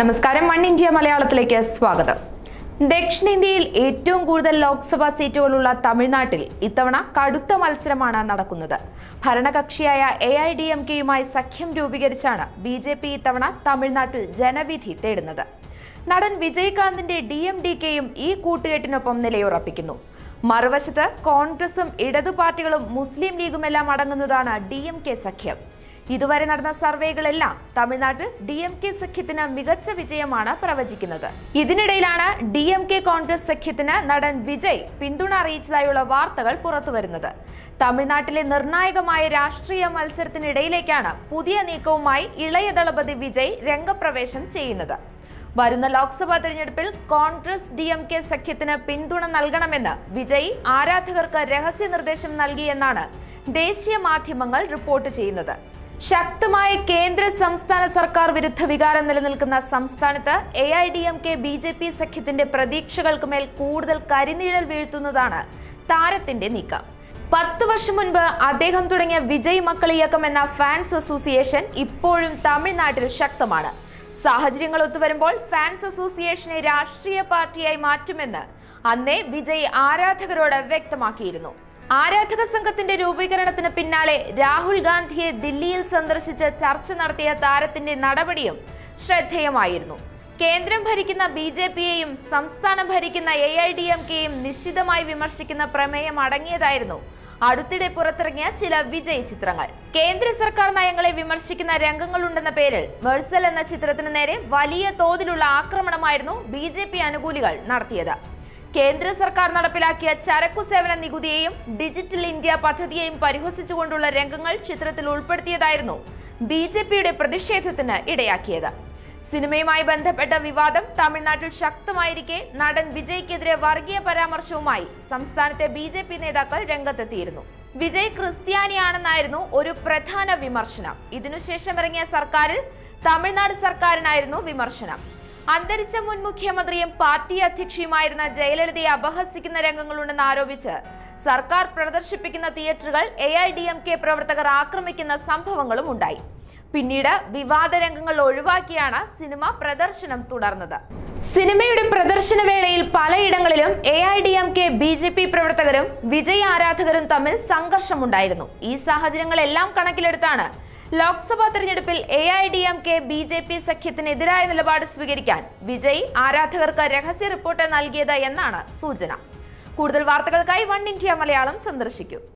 നമസ്കാരം. One India മലയാളത്തിലേക്ക് സ്വാഗതം. ദക്ഷിണേന്ത്യയിൽ ഏറ്റവും കൂടുതൽ ലോക്സഭാ സീറ്റുകളുള്ള തമിഴ്നാട്ടിൽ ഇത്തവണ കടുത്ത മത്സരമാണ് നടക്കുന്നത്. ഭരണകക്ഷിയായ എ ഐ ഡി എം കെയുമായി സഖ്യം രൂപീകരിച്ചാണ് ബി ജെ പി ഇത്തവണ തമിഴ്നാട്ടിൽ ജനവിധി തേടുന്നത്. നടൻ വിജയകാന്തിന്റെ ഡി എം ഡി കെയും ഈ കൂട്ടുകെട്ടിനൊപ്പം നിലയുറപ്പിക്കുന്നു. മറുവശത്ത് കോൺഗ്രസും ഇടതു പാർട്ടികളും മുസ്ലിം ലീഗുമെല്ലാം അടങ്ങുന്നതാണ് ഡി എം കെ സഖ്യം. ഇതുവരെ നടന്ന സർവേകളെല്ലാം തമിഴ്നാട്ടിൽ ഡി എം കെ സഖ്യത്തിന് മികച്ച വിജയമാണ് പ്രവചിക്കുന്നത്. ഇതിനിടയിലാണ് ഡി എം കെ കോൺഗ്രസ് സഖ്യത്തിന് നടൻ വിജയ് പിന്തുണ അറിയിച്ചതായുള്ള വാർത്തകൾ പുറത്തുവരുന്നത്. തമിഴ്നാട്ടിലെ നിർണായകമായ രാഷ്ട്രീയ മത്സരത്തിനിടയിലേക്കാണ് പുതിയ നീക്കവുമായി ഇളയ ദളപതി വിജയ് രംഗപ്രവേശം ചെയ്യുന്നത്. വരുന്ന ലോക്സഭാ തെരഞ്ഞെടുപ്പിൽ കോൺഗ്രസ് ഡി എം കെ സഖ്യത്തിന് പിന്തുണ നൽകണമെന്ന് വിജയ് ആരാധകർക്ക് രഹസ്യ നിർദ്ദേശം നൽകിയെന്നാണ് ദേശീയ മാധ്യമങ്ങൾ റിപ്പോർട്ട് ചെയ്യുന്നത്. ശക്തമായ കേന്ദ്ര സംസ്ഥാന സർക്കാർ വിരുദ്ധ വികാരം നിലനിൽക്കുന്ന സംസ്ഥാനത്ത് A I D M K B J P സഖ്യത്തിന്റെ പ്രതീക്ഷകൾക്ക് മേൽ കൂടുതൽ കരിനീഴൽ വീഴ്ത്തുന്നതാണ് താരത്തിന്റെ നീക്കം. പത്ത് വർഷം മുൻപ് അദ്ദേഹം തുടങ്ങിയ വിജയ് മക്കൾ ഇയക്കം എന്ന ഫാൻസ് അസോസിയേഷൻ ഇപ്പോഴും തമിഴ്നാട്ടിൽ ശക്തമാണ്. സാഹചര്യങ്ങൾ ഒത്തുവരുമ്പോൾ ഫാൻസ് അസോസിയേഷനെ രാഷ്ട്രീയ പാർട്ടിയായി മാറ്റുമെന്ന് അന്നേ വിജയ് ആരാധകരോട് വ്യക്തമാക്കിയിരുന്നു. ആരാധക സംഘത്തിന്റെ രൂപീകരണത്തിന് പിന്നാലെ രാഹുൽ ഗാന്ധിയെ ദില്ലിയിൽ സന്ദർശിച്ച് ചർച്ച നടത്തിയ താരത്തിന്റെ നടപടിയും ശ്രദ്ധേയമായിരുന്നു. കേന്ദ്രം ഭരിക്കുന്ന ബി ജെ പിയെയും സംസ്ഥാനം ഭരിക്കുന്ന എ ഐ ഡി എം കെയും നിശ്ചിതമായി വിമർശിക്കുന്ന പ്രമേയം അടങ്ങിയതായിരുന്നു. അടുത്തിടെ പുറത്തിറങ്ങിയ ചില വിജയ് ചിത്രങ്ങൾ. കേന്ദ്ര സർക്കാർ നയങ്ങളെ വിമർശിക്കുന്ന രംഗങ്ങളുണ്ടെന്ന പേരിൽ മെഴ്സൽ എന്ന ചിത്രത്തിന് നേരെ വലിയ തോതിലുള്ള ആക്രമണമായിരുന്നു ബി അനുകൂലികൾ നടത്തിയത്. കേന്ദ്ര സർക്കാർ നടപ്പിലാക്കിയ ചരക്കു സേവന നികുതിയെയും ഡിജിറ്റൽ ഇന്ത്യ പദ്ധതിയെയും പരിഹസിച്ചുകൊണ്ടുള്ള രംഗങ്ങൾ ചിത്രത്തിൽ ഉൾപ്പെടുത്തിയതായിരുന്നു ബി ജെ പിയുടെ പ്രതിഷേധത്തിന് ഇടയാക്കിയത്. സിനിമയുമായി ബന്ധപ്പെട്ട വിവാദം തമിഴ്നാട്ടിൽ ശക്തമായിരിക്കെ നടൻ വിജയ്ക്കെതിരെ വർഗീയ പരാമർശവുമായി സംസ്ഥാനത്തെ ബി ജെ പി നേതാക്കൾ രംഗത്തെത്തിയിരുന്നു. വിജയ് ക്രിസ്ത്യാനിയാണെന്നായിരുന്നു ഒരു പ്രധാന വിമർശനം. ഇതിനുശേഷം ഇറങ്ങിയ സർക്കാരിൽ തമിഴ്നാട് സർക്കാരിനായിരുന്നു വിമർശനം. അന്തരിച്ച മുൻ മുഖ്യമന്ത്രിയും പാർട്ടി അധ്യക്ഷയുമായിരുന്ന ജയലളിതയെ അപഹസിക്കുന്ന രംഗങ്ങളുണ്ടെന്ന് ആരോപിച്ച് സർക്കാർ പ്രദർശിപ്പിക്കുന്ന തിയേറ്ററുകൾ A I D M K പ്രവർത്തകർ ആക്രമിക്കുന്ന സംഭവങ്ങളും ഉണ്ടായി. പിന്നീട് വിവാദ രംഗങ്ങൾ ഒഴിവാക്കിയാണ് സിനിമ പ്രദർശനം തുടർന്നത്. സിനിമയുടെ പ്രദർശന വേളയിൽ പലയിടങ്ങളിലും A I D M K B J P പ്രവർത്തകരും വിജയ ആരാധകരും തമ്മിൽ സംഘർഷമുണ്ടായിരുന്നു. ഈ സാഹചര്യങ്ങളെല്ലാം കണക്കിലെടുത്താണ് ലോക്സഭാ തെരഞ്ഞെടുപ്പിൽ A I D M K B J P സഖ്യത്തിനെതിരായ നിലപാട് സ്വീകരിക്കാൻ വിജയ് ആരാധകർക്ക് രഹസ്യ റിപ്പോർട്ട് നൽകിയത് എന്നാണ് സൂചന. കൂടുതൽ വാർത്തകൾക്കായി വൺ ഇന്ത്യ മലയാളം സന്ദർശിക്കൂ.